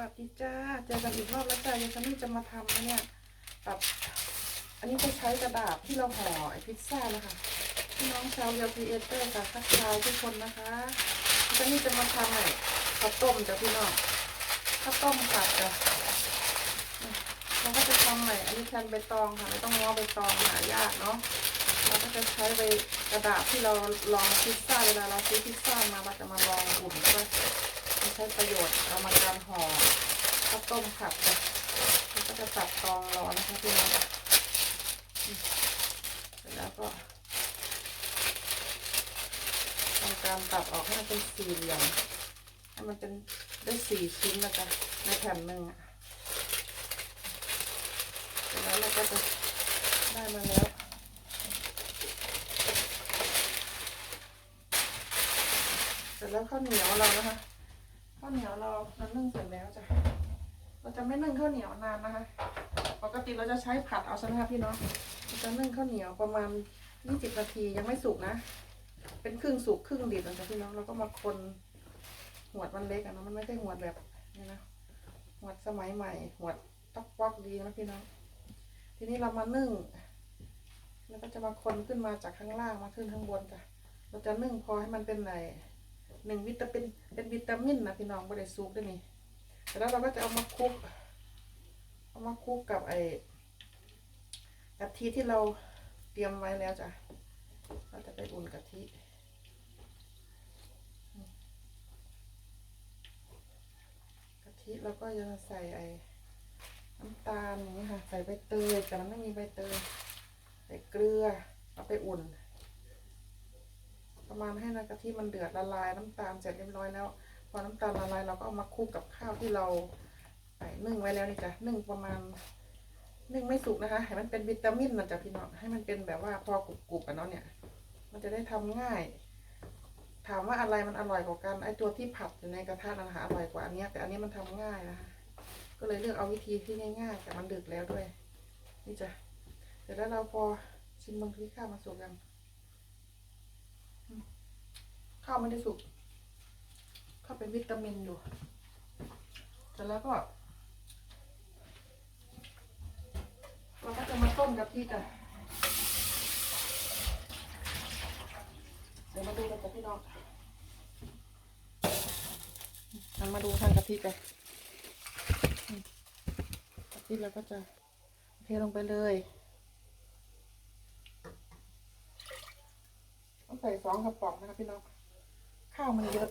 วัสดีจ้า เจอกันอีกรอบแล้วจ้ายายซันนี่จะมาทำนะเนี่ยแบบอันนี้จะใช้กระดาษที่เราห่อไอพิซซ่านะคะพี่น้องชาวเรียวพีเอเตอร์ค่ะทักทายทุกคนนะคะยายซันนี่จะมาทำไอข้าวต้มจ้ะพี่น้องข้าวต้มผัดจ้ะเราก็จะทำไออันนี้แทนใบตองค่ะไม่ต้องง้อใบตองหายากเนาะเราก็จะใช้ใบกระดาษที่เราลองพิซซ่าเวลาเราซื้อพิซซ่ามาเราจะมาลองอุ่นก็ใช้ประโยชน์เอามาการห่อ ข้าวต้มผัดเลยแล้วก็จะตัดตองร้อนนะคะพี่น้องเสร็จแล้วก็ทำการตัดออกให้มันเป็นสี่เหลี่ยมให้มันเป็นได้สี่ชิ้นแล้วกันในแผ่นหนึ่งอะเสร็จแล้วเราก็จะได้มาแล้วเสร็จแล้วข้าวเหนียวเรานะคะข้าวเหนียวเราเรานึ่งเสร็จแล้วจ้ะ เราจะไม่นึ่งข้าวเหนียวนานนะคะ ปกติเราจะใช้ผัดเอาใช่ไหมคะพี่น้องเราจะนึ่งข้าวเหนียวประมาณยี่สิบนาทียังไม่สุกนะ เป็นครึ่งสุกครึ่งดิบนะพี่น้องเราก็มาคนหัวดมันเล็กอะนะมันไม่ใช่หัวดแบบนี้นะหัวดสมัยใหม่หัวดต๊อกปอกดีนะพี่น้อง ทีนี้เรามานึ่ง แล้วก็จะมาคนขึ้นมาจากข้างล่างมาขึ้นข้างบนจ้ะเราจะนึ่งพอให้มันเป็นไหนหนึ่งวิตาเป็นเป็นวิตามินนะพี่น้องไม่ได้ซุกได้วยนี่ แล้วเราก็จะเอามาคลุก เอามาคลุกกับไอ้กะทิที่เราเตรียมไว้แล้วจ้ะ เราจะไปอุ่นกะทิกะทิเราก็จะใส่ไอ้น้ำตาลอย่างนี้ค่ะ ใส่ใบเตยแต่มันไม่มีใบเตย ใส่เกลือ เอาไปอุ่น ประมาณให้น้ำกะทิมันเดือดละลายน้ำตาลเสร็จเรียบร้อยแล้ว อน้ำตาลละลายเราก็เอามาคลุกกับข้าวที่เราใส่นึ่งไว้แล้วนี่จ้ะนึ่งประมาณนึ่งไม่สุกนะคะ ให้มันเป็นวิตามินนะจ๊ะพี่น้องให้มันเป็นแบบว่าพอกรุบๆอะเนาะเนี่ย มันจะได้ทำง่าย ถามว่าอะไรมันอร่อยกว่ากันไอตัวที่ผัดอยู่ในกระทะนะคะอร่อยกว่าอันนี้แต่อันนี้มันทำง่ายนะคะก็เลยเลือกเอาวิธีที่ง่ายๆแต่มันดึกแล้วด้วย นี่จ้ะเสร็จแล้วเราพอชิมบางทีข้าวมาสุกยังข้าวไม่ได้สุก ข้าวเป็นวิตามินอยู่เสร็จแล้วก็เราก็จะมาต้มกะทิจ้ะเดี๋ยวมาดูกันจ้ะพี่น้องเอามาดูทางกะทิกันกะทิเราก็จะเทลงไปเลยต้องใส่สองกระป๋องนะคะพี่น้อง ข้าวมันเยอะ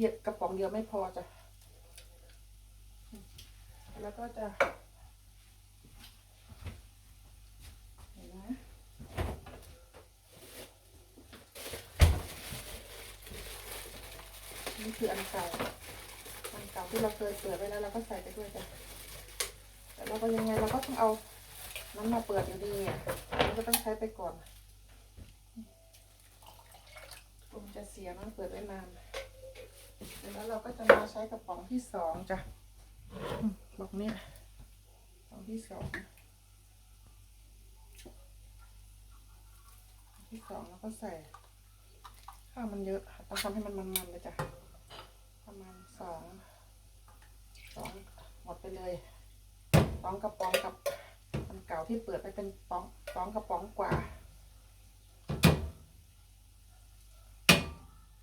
เทียกระป๋องเดียวไม่พอจ้ะ แล้วก็จะเห็นไหมนี่คืออันเก่า อันเก่าที่เราเคยเปิดไว้แล้วเราก็ใส่ไปด้วยจ้ะ แต่เราก็ยังไงเราก็ต้องเอาน้ำมาเปิดอยู่ดีอะเราก็ต้องใช้ไปก่อนผมจะเสียมันเปิดไว้นาน แล้วเราก็จะมาใช้กระป๋องที่สองจ้ะบอกเนี่ยกระป๋องที่สองที่สองแล้วก็ใส่ข้าวมันเยอะต้องทำให้มันมันๆเลยจ้ะประมาณสองสองหมดไปเลยสองกระป๋องกับอันเก่าที่เปิดไปเป็นป๋องสองกระป๋องกว่า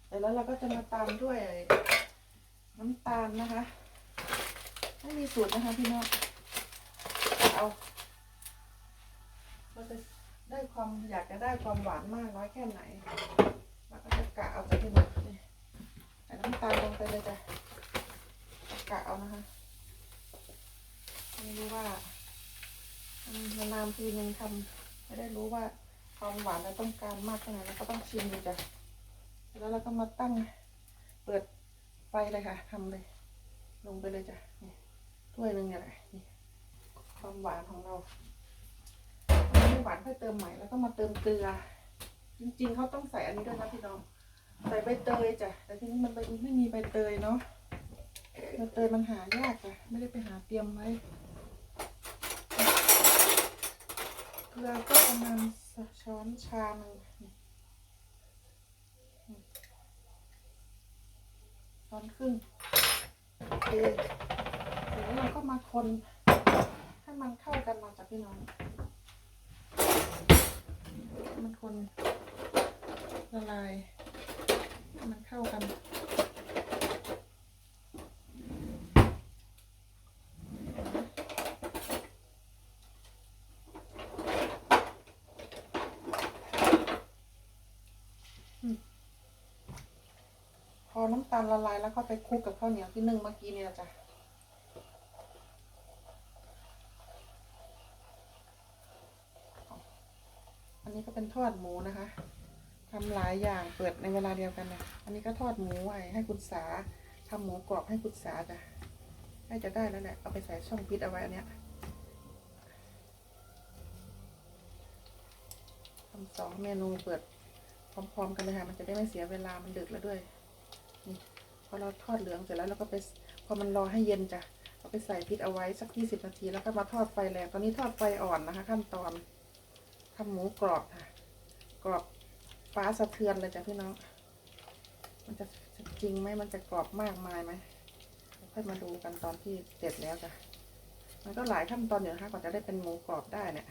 เสร็จแล้วเราก็จะมาตามด้วยน้ำตาลนะคะ ไม่มีสูตรนะคะพี่น้องเอาเราจะได้ความอยากจะได้ความหวานมากน้อยแค่ไหนเราก็จะกะเอาจากที่นี่ใส่น้ำตาลลงไปเลยจ้ะกะเอานะคะไม่รู้ว่าอืมนานทีนึงทำไม่ได้รู้ว่าความหวานเราต้องการมากแค่ไหนเราก็ต้องชิมดูจ้ะ แล้วเราก็มาตั้งเปิดไฟเลยค่ะทำเลย ลงไปเลยจ้ะนี่ถ้วยหนึ่งเนี่ยแหละนี่ความหวานของเราอันนี้หวานค่อยเติมใหม่แล้วก็มาเติมเกลือ จริงๆเขาต้องใส่อันนี้ด้วยนะพี่น้องใส่ใบเตยจ้ะแต่ทีนี้มันใบไม่มีใบเตยเนาะใบเตยมันหายากจ้ะไม่ได้ไปหาเตรียมไว้เกลือก็ประมาณช้อนชาหนึ่ง ร้อนครึ่งเคเดี๋ยวเราก็มาคนให้มันเข้ากันมาจากพี่น้อง มันคนละลายให้มันเข้ากัน อน้ำตาลละลายแล้วก็ไปคลุกกับข้าวเหนียวที่นึ่งเมื่อกี้นี่แหละจ้ะอันนี้ก็เป็นทอดหมูนะคะทำหลายอย่างเปิดในเวลาเดียวกันนะอันนี้ก็ทอดหมูไว้ให้คุณสาทำหมูกรอบให้คุณสาจ้ะน่าจะได้แล้วแหละเอาไปใส่ช่องพิษเอาไว้อันเนี้ยทำสองเมนูเปิดพร้อมๆกันเลยค่ะ มันจะได้ไม่เสียเวลา มันดึกแล้วด้วย พอเราทอดเหลืองเสร็จแล้วเราก็ไปพอมันรอให้เย็นจ้ะเราไปใส่พริกเอาไว้สักยี่สิบนาทีแล้วก็มาทอดไฟแรงตอนนี้ทอดไฟอ่อนนะคะ ขั้นตอนทำหมูกรอบค่ะ กรอบฟ้าสะเทือนเลยจ้ะพี่น้อง มันจะจริงไหมมันจะกรอบมากมายไหมค่อยมาดูกันตอนที่เสร็จแล้วจ้ะมันก็หลายขั้นตอนอยู่นะคะกว่าจะได้เป็นหมูกรอบได้เนี่ย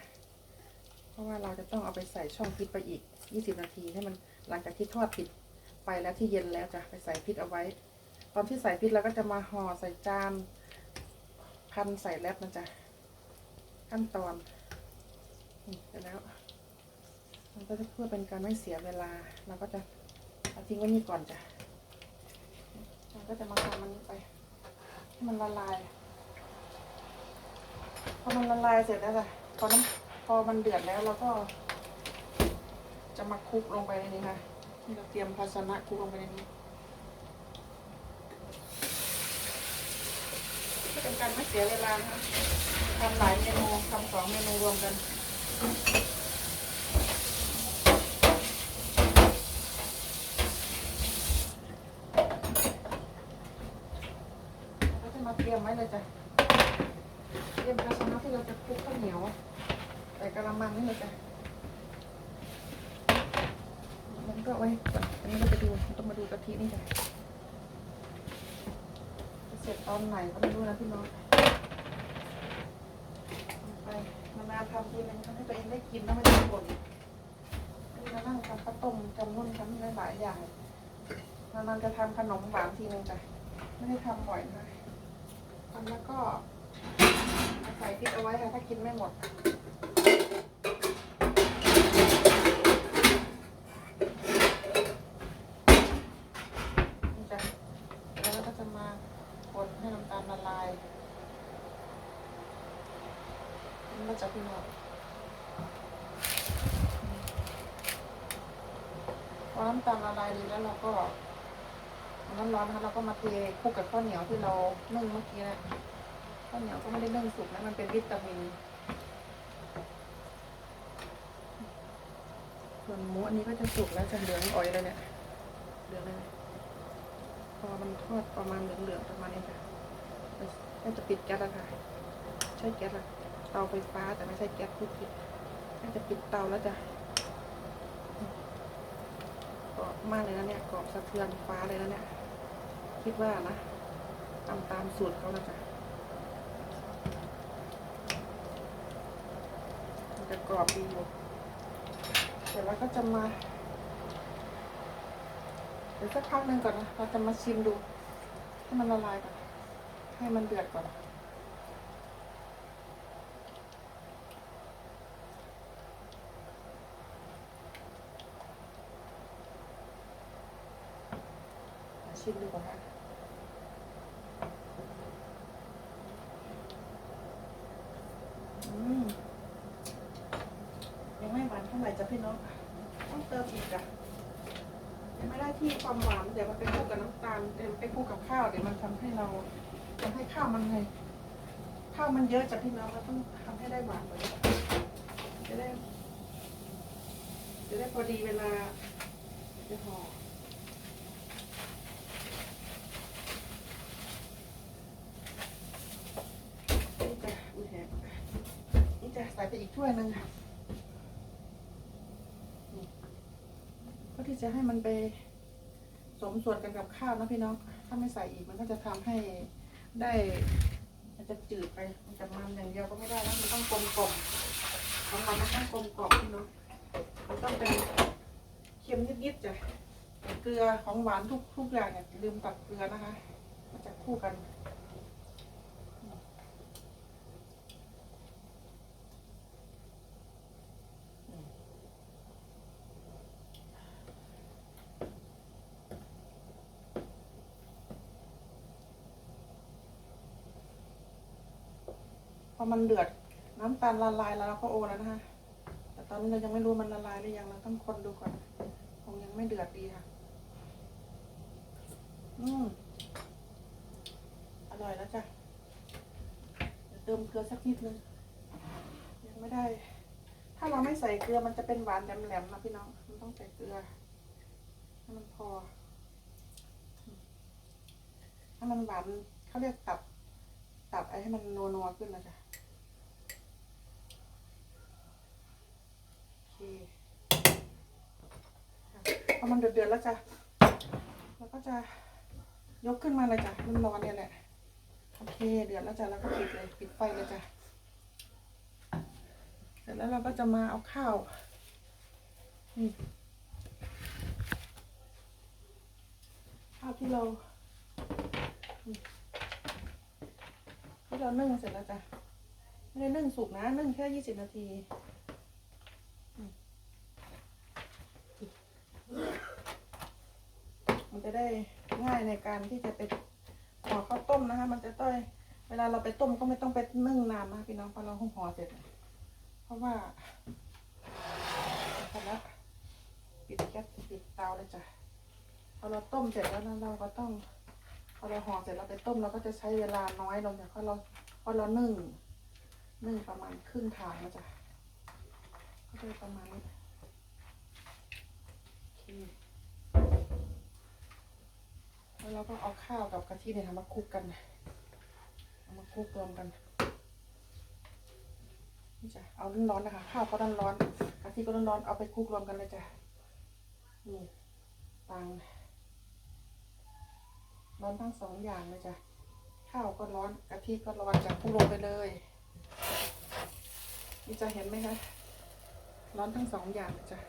เพราะว่าเราจะต้องเอาไปใส่ช่องพริกไปอีกยี่สิบนาทีให้มันหลังจากที่ทอดปิด ไปแล้วที่เย็นแล้วจะไปใส่พริกเอาไว้ ตอนที่ใส่พริกเราก็จะมาห่อใส่จานพันใส่แรปนะจ๊ะขั้นตอนนี่เสร็จแล้ว มันก็จะเพื่อเป็นการไม่เสียเวลาเราก็จะเอาทิ้งไว้นี่ก่อนจ้ะเราก็จะมาทำมันนี้ไปให้มันละลายพอมันละลายเสร็จแล้วจ้ะพอน้ำพอมันเดือดแล้วเราก็จะมาคลุกลงไปในนี้ค่ะ นี่เราเตรียมภาชนะคลุกลงไปในนี้เพื่อเป็นการไม่เสียเวลานะคะทำหลายเมนูทำสองเมนูรวมกันเราจะมาเตรียมไว้เลยจ้ะเตรียมภาชนะที่เราจะคลุกข้าวเหนียวใส่กระมังนี่เลยจ้ะ มัน ก็ไว้ก่อนอันนี้เราจะดูต้องมาดูกะทินี่จ้ะจะเสร็จตอนไหนก็ไม่รู้นะพี่น้องไปนานๆทำทีนึงทำให้ตัวเองได้กินแล้วไม่ต้องบ่นนนี้มานั่งทำข้าวต้มทำนุ่นทำหลายอย่างนานๆจะทำขนมหวานทีนึงจ้ะไม่ได้ทำบ่อยนะทำแล้วก็ใส่พริกเอาไว้ค่ะถ้ากินไม่หมด นี่จ้ะแล้วเราก็จะมาคนให้น้ำตาลละลายนี่มาจากพี่น้อง พอน้ำตาลละลายดีแล้วเราก็น้ำร้อนนะเราก็มาเทคลุกกับข้าวเหนียวที่เรานึ่งเมื่อกี้นะข้าวเหนียวก็ไม่ได้นึ่งสุกนะมันเป็นวิตามินส่วนหมูอันนี้ก็จะสุกแล้วจะเหลืองอ่อยเลยเนี่ยเหลืองเลยพอมันทอดประมาณเหลืองๆประมาณนี้ค่ะก็จะปิดแก๊สแล้วค่ะใช้แก๊สละเตาไฟฟ้าแต่ไม่ใช่แก๊สพูดผิดน่าจะปิดเตาแล้วจ้ะ กรอบมากเลยนะเนี่ยกรอบสะเทือนฟ้าเลยนะเนี่ย คิดว่านะตามตามสูตรเขานะจ๊ะจะกรอบดีอยู่เสร็จแล้วก็จะมา เดี๋ยวสักพักหนึ่งก่อนนะ เราจะมาชิมดู ให้มันละลายก่อน ให้มันเดือดก่อน ชิมดูก่อนนะยังไม่หวานเท่าไหร่จ้ะพี่น้องต้องเติมอีกจ้ะยังไม่ได้ที่ความหวานเดี๋ยวมันไปคู่กับน้ำตาลเดี๋ยวไปคู่กับข้าวเดี๋ยวมันทำให้เราทำให้ข้าวมันไงข้าวมันเยอะจากพี่น้องเราต้องทำให้ได้หวานกว่านี้จะได้จะได้พอดีเวลาจะห่อนี่จะอุ้ยแหกนี่จะใส่ ไปอีกถ้วยหนึ่งค่ะเพื่อที่จะให้มันไปสมส่วนกันกับข้าวนะพี่น้อง ถ้าไม่ใส่อีกมันก็จะทำให้ได้มันจะจืดไป มันจะมันอย่างเดียวก็ไม่ได้แล้วมันต้องกลมกล่อมของมันมันต้องกลมกล่อมพี่น้อง มันต้องเป็นเค็มนิดๆจ้ะ เกลือของหวานทุกทุกอย่างเนี่ยลืมตัดเกลือนะคะ มันจะคู่กัน มันเดือดน้ำตาลละลายแล้วเราก็โอแล้วนะคะแต่ตอนนี้เรายังไม่รู้มันละลายหรือยังเราต้องคนดูก่อนคงยังไม่เดือดดีค่ะ อืมอร่อยแล้วจ้ะเดี๋ยวเติมเกลือสักนิดนึงยังไม่ได้ ถ้าเราไม่ใส่เกลือมันจะเป็นหวานแหลมๆนะพี่น้องมันต้องใส่เกลือให้มันพอให้มันหวานเขาเรียกตับ ตับไอ้ให้มันนัวๆขึ้นนะจ๊ะโอ เคพอมันเดือดๆแล้วจ้ะแล้วก็จะยกขึ้นมาเลยจ้ะมันร้อนเนี่ยแหละโอเค เดือดแล้วจ้ะแล้วก็ปิดเลยปิดไฟเลยจ้ะเสร็จแล้วเราก็จะมาเอาข้าวนี่ข้าวที่เราที่เรานึ่งเสร็จแล้วจ้ะไม่ได้นึ่งสุกนะนึ่งแค่ยี่สิบนาทีอืม มันจะได้ง่ายในการที่จะไปห่อข้าวต้มนะคะ มันจะต้อยเวลาเราไปต้มก็ไม่ต้องไปนึ่งนานนะพี่น้องพอเราห่อเสร็จ เพราะว่าเสร็จแล้วปิดแก๊สปิดเตาเลยจ้ะพอเราต้มเสร็จแล้วนะเราก็ต้องพอเราห่อเสร็จเราไปต้มเราก็จะใช้เวลาน้อยลงจากเพราะเราเพราะเรานึ่งนึ่งประมาณครึ่งทางนะจ๊ะก็จะประมาณนี้ แล้วเราก็เอาข้าวกับกะทิเนี่ยมาคลุกกันเอามาคลุกรวมกันนี่จ้ะเอาร้อนๆนะคะ ข้าวก็ร้อนๆกะทิก็ร้อนๆเอาไปคลุกรวมกันเลยจ้ะนี่ตังร้อนทั้งสองอย่างเลยจ้ะข้าวก็ร้อนกะทิก็ร้อนจ้ะพุ่งลงไปเลยนี่จะเห็นไหมคะร้อนทั้งสองอย่างเลยจ้ะ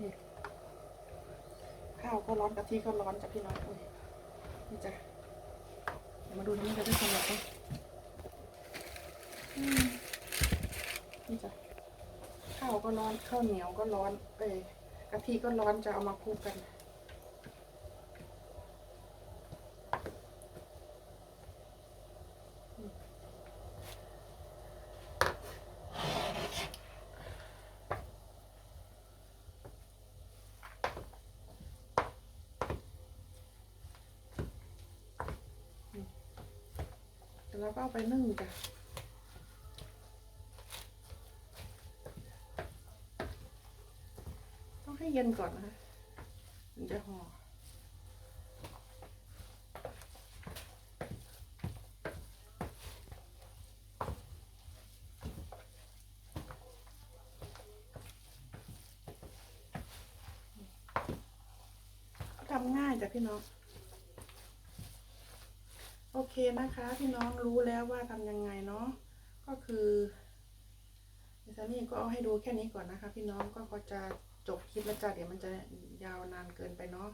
นี่ข้าวก็ร้อนกะทิก็ร้อนจ้ะพี่น้องนี่จ้ะมาดูนี่จะได้สนุกไหมอืมนี่จ้ะข้าวก็ร้อนข้าวเหนียวก็ร้อน เอ้ยกะทิก็ร้อนจะเอามาคู่กัน แล้วก็เอาไปนึ่งจ้ะต้องให้เย็นก่อนนะคะถึงจะห่อทำง่ายจ้ะพี่น้อง เคนะคะพี่น้องรู้แล้วว่าทำยังไงเนาะก็คือดิฉันนี่ก็เอาให้ดูแค่นี้ก่อนนะคะ พี่น้องก็ก็จะจบคลิปแล้วจ้ะเดี๋ยวมันจะยาวนานเกินไปเนาะ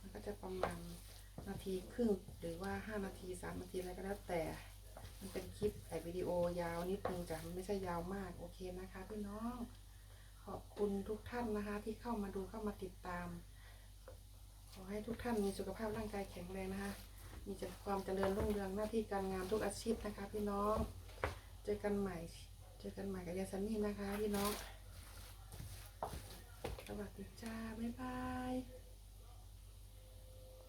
มันก็จะประมาณนาทีครึ่งหรือว่าห้านาทีสามนาทีอะไรก็แล้วแต่ มันเป็นคลิปไอวิดีโอยาวนิดนึงจ้ะมันไม่ใช่ยาวมากโอเคนะคะ พี่น้อง ขอบคุณทุกท่านนะคะ ที่เข้ามาดูเข้ามาติดตาม ขอให้ทุกท่านมีสุขภาพร่างกายแข็งแรงนะคะ มีแต่ความเจริญรุ่งเรืองหน้าที่การงานทุกอาชีพนะคะ พี่น้อง เจอกันใหม่ เจอกันใหม่กับยาซันนี่นะคะ พี่น้อง สวัสดีจ้า บ๊ายบาย